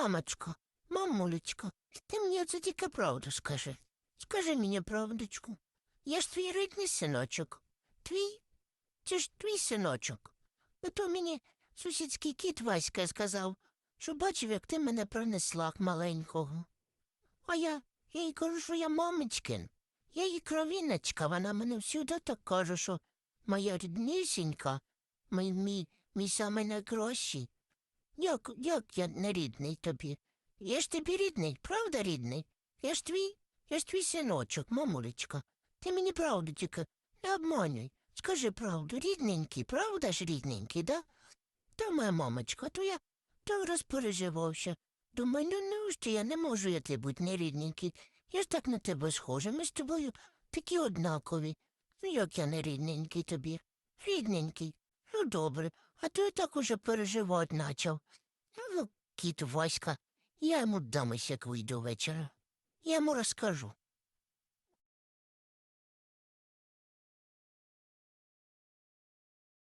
Мамочко, мамулечко, ти мені оце тільки правду скажи. Скажи мені правдочку. Я ж твій рідний синочок. Твій? Це ж твій синочок. А то мені сусідський кіт Васька сказав, що бачив, як ти мене пронесла маленького. А я, я їй кажу, що я мамочкин. Я її кровіночка, вона мене всюди так каже, що моя ріднісінька, мій, мій, мій самий найкращий. Як, як я не рідний тобі? Я ж тобі рідний, правда рідний? Я ж твій, я ж твій синочок, мамулечка. Ти мені правду тільки не обманюй. Скажи правду, рідненький, правда ж рідненький, да? Та моя мамочка, то я то розпереживався. Думаю, ну неужто я не можу я ти бути не рідненький. Я ж так на тебе схожа, ми з тобою такі однакові. Ну як я не рідненький тобі? Рідненький. Ну добре, а то я так уже переживати начав. Ну, кіт Васька, я йому дамось, як вийду вечора. Я йому розкажу.